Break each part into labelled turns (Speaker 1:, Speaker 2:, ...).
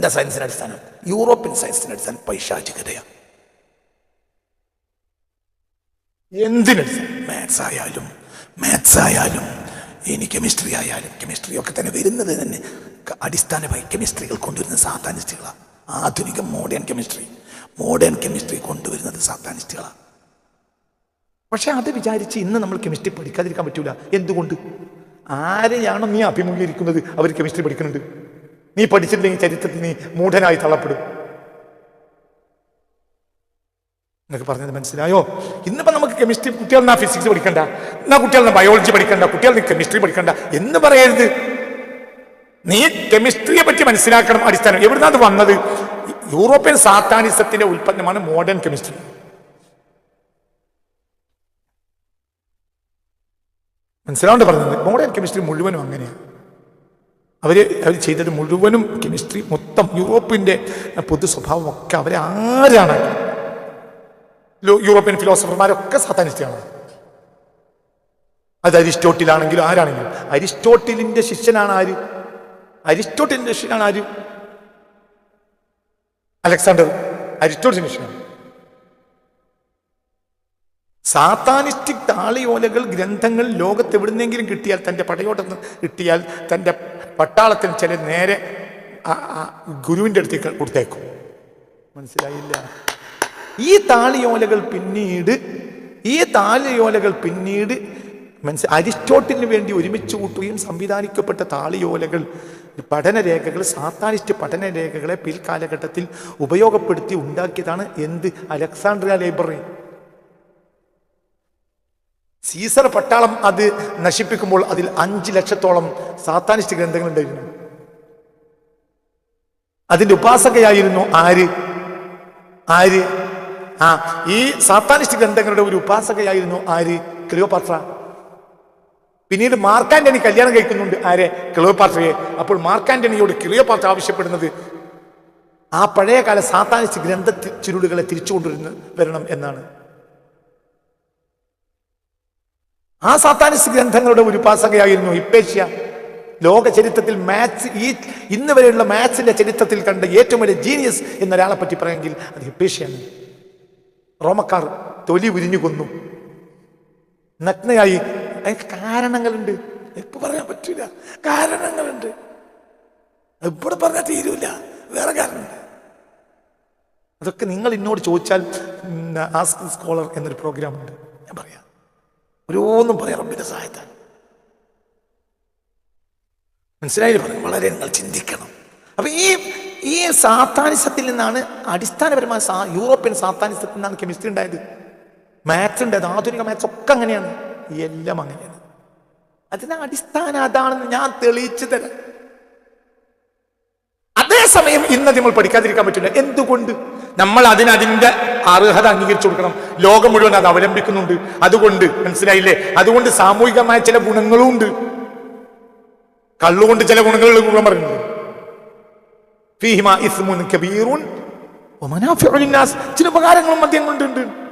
Speaker 1: എന്താ സയൻസിന്റെ അടിസ്ഥാനം? യൂറോപ്യൻ സയൻസിന്റെ അടിസ്ഥാനം പൈശാചികതയാണ് എന്തിനടിസ്ഥാനം മാത്സ് ആയാലും മാത്സ് ആയാലും ഇനി കെമിസ്ട്രി ആയാലും കെമിസ്ട്രി ഒക്കെ തന്നെ വരുന്നത് തന്നെ അടിസ്ഥാനമായി കെമിസ്ട്രികൾ കൊണ്ടുവരുന്ന സാധാനിസ്റ്റുകളാണ് ആധുനിക മോഡേൺ കെമിസ്ട്രി മോഡേൺ കെമിസ്ട്രി കൊണ്ടുവരുന്നത് സാധാനിസ്റ്റുകളാണ് പക്ഷെ അത് വിചാരിച്ച് ഇന്ന് നമ്മൾ കെമിസ്ട്രി പഠിക്കാതിരിക്കാൻ പറ്റൂല. എന്തുകൊണ്ട്? ആരെയാണോ നീ അഭിമുഖീകരിക്കുന്നത്? അവർ കെമിസ്ട്രി പഠിക്കുന്നുണ്ട്. നീ പഠിച്ചില്ലെങ്കിൽ ചരിത്രത്തിൽ നീ മൂഢനായി തള്ളപ്പെടും. എന്നൊക്കെ പറഞ്ഞത് മനസ്സിലായോ? ഇന്നിപ്പോ നമുക്ക് കെമിസ്ട്രി കുട്ടികൾ എന്നാ ഫിസിക്സ് പഠിക്കണ്ട? എന്നാ കുട്ടികൾ ബയോളജി പഠിക്കണ്ട? കുട്ടികൾ കെമിസ്ട്രി പഠിക്കണ്ട? എന്ന് പറയരുത്. നീ കെമിസ്ട്രിയെ പറ്റി മനസ്സിലാക്കണം അടിസ്ഥാനം. എവിടുന്നാ അത് വന്നത്? യൂറോപ്യൻ സാത്താനിസത്തിന്റെ ഉൽപ്പന്നമാണ് മോഡേൺ കെമിസ്ട്രി മനസ്സിലാവേണ്ട പറഞ്ഞത്? മോഡേൺ കെമിസ്ട്രി മുഴുവനും അങ്ങനെയാണ് അവർ അവർ ചെയ്തത് മുഴുവനും കെമിസ്ട്രി മൊത്തം യൂറോപ്പിന്റെ പൊതു സ്വഭാവം ഒക്കെ അവരെ ആരാണ്? യൂറോപ്യൻ ഫിലോസഫർമാരൊക്കെ സാത്താനിസ്റ്റാണ് അത് അരിസ്റ്റോട്ടിലാണെങ്കിലും ആരാണെങ്കിലും. അരിസ്റ്റോട്ടിലിന്റെ ശിഷ്യനാണ് ആര്? അരിസ്റ്റോട്ടിലിന്റെ ശിഷ്യനാണ് ആര്? അലക്സാണ്ടർ. അരിസ്റ്റോട്ടിലിന്റെ ശിഷ്യനാണ്. സാത്താനിസ്റ്റിക് താളിയോലകൾ ഗ്രന്ഥങ്ങൾ ലോകത്ത് എവിടുന്നെങ്കിലും കിട്ടിയാൽ തന്റെ പടയോട്ടം കിട്ടിയാൽ തന്റെ പട്ടാളത്തിൽ ചില നേരെ ഗുരുവിന്റെ അടുത്തേക്ക് കൊടുത്തേക്കും. മനസ്സിലായില്ല? ഈ താളിയോലകൾ പിന്നീട് ഈ താളിയോലകൾ പിന്നീട് മനസ്സിൽ അരിസ്റ്റോട്ടിലിന് വേണ്ടി ഒരുമിച്ച് കൂട്ടുകയും സംവിധാനിക്കപ്പെട്ട താളിയോലകൾ പഠനരേഖകൾ സാത്താനിസ്റ്റ് പഠനരേഖകളെ പിൽക്കാലഘട്ടത്തിൽ ഉപയോഗപ്പെടുത്തി ഉണ്ടാക്കിയതാണ് എന്ത്? അലക്സാണ്ട്രിയ ലൈബ്രറി. സീസർ പട്ടാളം അത് നശിപ്പിക്കുമ്പോൾ അതിൽ അഞ്ച് ലക്ഷത്തോളം സാത്താനിസ്റ്റ് ഗ്രന്ഥങ്ങൾ ഉണ്ടായിരുന്നു. അതിന്റെ ഉപാസകയായിരുന്നു ആര്? ആര്? ആ ഈ സാത്താനിസ്റ്റ് ഗ്രന്ഥങ്ങളുടെ ഒരു ഉപാസകയായിരുന്നു ആര്? ക്ലിയോപാത്ര പിന്നീട് മാർക്കാന്റണി കല്യാണം കഴിക്കുന്നുണ്ട്. ആരെ? ക്ലിയോപാട്രയെ. അപ്പോൾ മാർക്കാന്റണിയോട് ക്ലിയോപാട്ര ആവശ്യപ്പെടുന്നത് ആ പഴയകാല സാത്താനിസ്റ്റ് ഗ്രന്ഥ ചുരുളുകളെ തിരിച്ചു കൊണ്ടുവരുന്ന വരണം എന്നാണ്. ആ സാത്താനിസ്റ്റ് ഗ്രന്ഥങ്ങളുടെ ഒരു ഉപാസകയായിരുന്നു ഹിപ്പേഷ്യ. ലോക ചരിത്രത്തിൽ മാത്സ് ഈ ഇന്ന് വരെയുള്ള മാത്സിന്റെ ചരിത്രത്തിൽ കണ്ട ഏറ്റവും വലിയ ജീനിയസ് എന്നൊരാളെ പറ്റി പറയുമെങ്കിൽ അത് ഹിപ്പേഷ്യയാണ് റോമക്കാർ തൊലി ഉരിഞ്ഞു കൊന്നു. നഗ്നയായി. അതിന് കാരണങ്ങളുണ്ട്. ഇപ്പൊ പറയാൻ പറ്റില്ല കാരണങ്ങളുണ്ട്. ഇവിടെ പറഞ്ഞാൽ തീരൂല. വേറെ കാരണമുണ്ട്. അതൊക്കെ നിങ്ങൾ എന്നോട് ചോദിച്ചാൽ ആസ്ക് സ്കോളർ എന്നൊരു പ്രോഗ്രാം ഉണ്ട്. ഞാൻ പറയാം. ഓരോന്നും പറയാം റബ്ബിന്റെ സഹായത്താൽ. മനസ്സിലായില്ലേ? പറഞ്ഞു വളരെ നിങ്ങൾ ചിന്തിക്കണം. അപ്പൊ ഈ ഈ സാത്താനിസത്തിൽ നിന്നാണ് അടിസ്ഥാനപരമായ യൂറോപ്യൻ സാത്താനിസത്തിൽ നിന്നാണ് കെമിസ്ട്രി ഉണ്ടായത്. മാത്സ് ഉണ്ടായത് ആധുനിക മാത്സ് ഒക്കെ അങ്ങനെയാണ്. എല്ലാം അങ്ങനെയാണ്. അതിന് അടിസ്ഥാനം അതാണെന്ന് ഞാൻ തെളിയിച്ചു തരാം. അതേസമയം ഇന്ന് നമ്മൾ പഠിക്കാതിരിക്കാൻ പറ്റില്ല. എന്തുകൊണ്ട്? നമ്മൾ അതിന് അതിന്റെ അർഹത അംഗീകരിച്ചു കൊടുക്കണം. ലോകം മുഴുവൻ അത് അവലംബിക്കുന്നുണ്ട്. അതുകൊണ്ട് മനസ്സിലായില്ലേ? അതുകൊണ്ട് സാമൂഹികമായ ചില ഗുണങ്ങളും ഉണ്ട്. കള്ളുകൊണ്ട് ചില ഗുണങ്ങളുള്ള ഗുണം പറയുന്നത്. ഫീഹിമ ഇസ്മുൻ കബീറുൻ ചില ഉപകാരങ്ങളും മദ്യം കൊണ്ടുണ്ട്.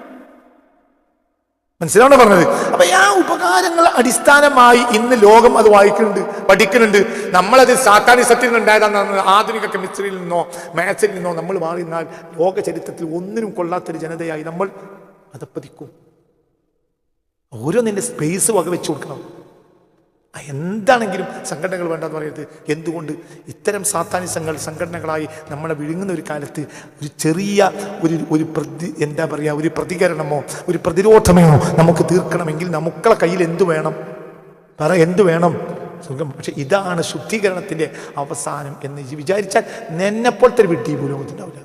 Speaker 1: മനസ്സിലാണ് പറഞ്ഞത്? അപ്പൊ ആ ഉപകാരങ്ങൾ അടിസ്ഥാനമായി ഇന്ന് ലോകം അത് വായിക്കുന്നുണ്ട് പഠിക്കുന്നുണ്ട്. നമ്മളത് സാത്താനിസത്തിൽ നിന്നുണ്ടായതാണെന്ന് ആധുനിക കെമിസ്ട്രിയിൽ നിന്നോ മാത്സിൽ നിന്നോ നമ്മൾ മാറി നിന്നാൽ ലോക ചരിത്രത്തിൽ ഒന്നിനും കൊള്ളാത്തൊരു ജനതയായി നമ്മൾ അതപ്പതിക്കും. ഓരോന്നിന്റെ സ്പേസ് വകവെച്ചു കൊടുക്കണം. എന്താണെങ്കിലും സംഘടനകൾ വേണ്ടെന്ന് പറയരുത് എന്തുകൊണ്ട് ഇത്തരം സാത്താനിസങ്ങൾ സംഘടനകളായി നമ്മളെ വിഴുങ്ങുന്ന ഒരു കാലത്ത് ഒരു ചെറിയ ഒരു ഒരു പ്രതി എന്താ പറയുക ഒരു പ്രതികരണമോ ഒരു പ്രതിരോധമോ നമുക്ക് തീർക്കണമെങ്കിൽ നമുക്കളെ കയ്യിൽ എന്തു വേണം? പറ എന്തു വേണം? സുഖം. പക്ഷെ ഇതാണ് ശുദ്ധീകരണത്തിന്റെ അവസാനം എന്ന് വിചാരിച്ചാൽ നിന്നെപ്പോലത്തെ ഒരു വിഡ്ഢി ഭൂലോകത്തുണ്ടാവില്ല